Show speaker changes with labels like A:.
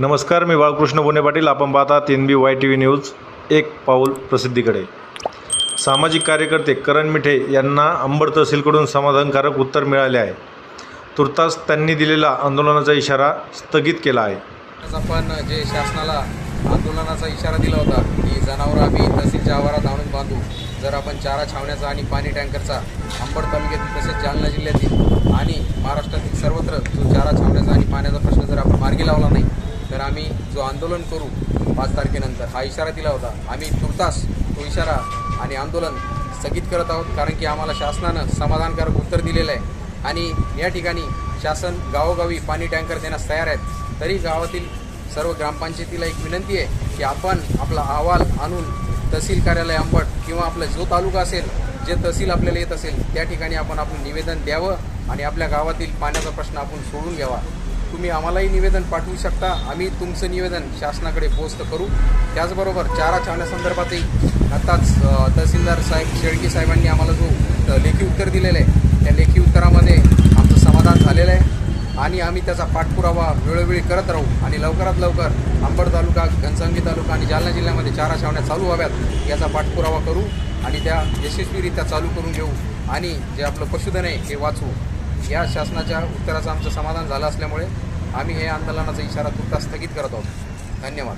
A: नमस्कार मी बाळकृष्ण बोने पाटील. आपण पाहतात N B Y T V news एक पाऊल प्रसिद्धीकडे. सामाजिक कार्यकर्ते करण मिठे यांना अंबड तहसीलकडून समाधानकारक उत्तर मिळाले आहे. तुर्तास त्यांनी दिलेला आंदोलनाचा इशारा स्थगित केला आहे.
B: आज आपण जे शासनाला आंदोलनाचा इशारा दिला होता की जनावरं आम्ही तहसीलच्या आवारात आणून बांधू. जर आपण चारा छावण्याचा आणि पाणी टँकरचा अंबड तालुक्यातील तसेच जालना जिल्ह्यातील आणि महाराष्ट्रातील सर्वत्र जो चारा छावण्याचा आणि पाण्याचा प्रश्न जर आपण मार्गी लावला नाही तर आम्ही जो आंदोलन करू पाच तारखेनंतर हा इशारा दिला होता. आम्ही तुर्तास तो इशारा आणि आंदोलन स्थगित करत आहोत कारण की आम्हाला शासनानं समाधानकारक उत्तर दिलेलं आहे. आणि या ठिकाणी शासन गावोगावी पाणी टँकर देण्यास तयार आहेत. तरी गावातील सर्व ग्रामपंचायतीला एक विनंती आहे की आपण आपला अहवाल आणून तहसील कार्यालय आंबट किंवा आपला जो तालुका असेल जे तहसील आपल्याला येत असेल त्या ठिकाणी आपण आपलं निवेदन द्यावं आणि आपल्या गावातील पाण्याचा प्रश्न आपण सोडून घ्यावा. तुम्ही आम्हालाही निवेदन पाठवू शकता. आम्ही तुमचं निवेदन शासनाकडे पोस्ट करू. त्याचबरोबर चारा छावण्यासंदर्भातही आत्ताच तहसीलदार साहेब शेळके साहेबांनी आम्हाला जो लेखी उत्तर दिलेलं आहे त्या लेखी उत्तरामध्ये आमचं समाधान झालेलं आहे. आणि आम्ही त्याचा पाठपुरावा वेळोवेळी करत राहू. आणि लवकरात लवकर अंबड तालुका घनसावंगी तालुका आणि जालना जिल्ह्यामध्ये चारा छावण्या चालू व्हाव्यात याचा पाठपुरावा करू आणि त्या यशस्वीरित्या चालू करून घेऊ. आणि जे आपलं पशुधन आहे हे वाचवू. या शासनाच्या उत्तराचं आमचं समाधान झालं असल्यामुळे आम्ही हे आंदोलनाचा इशारा तुर्तास स्थगित करत आहोत. धन्यवाद.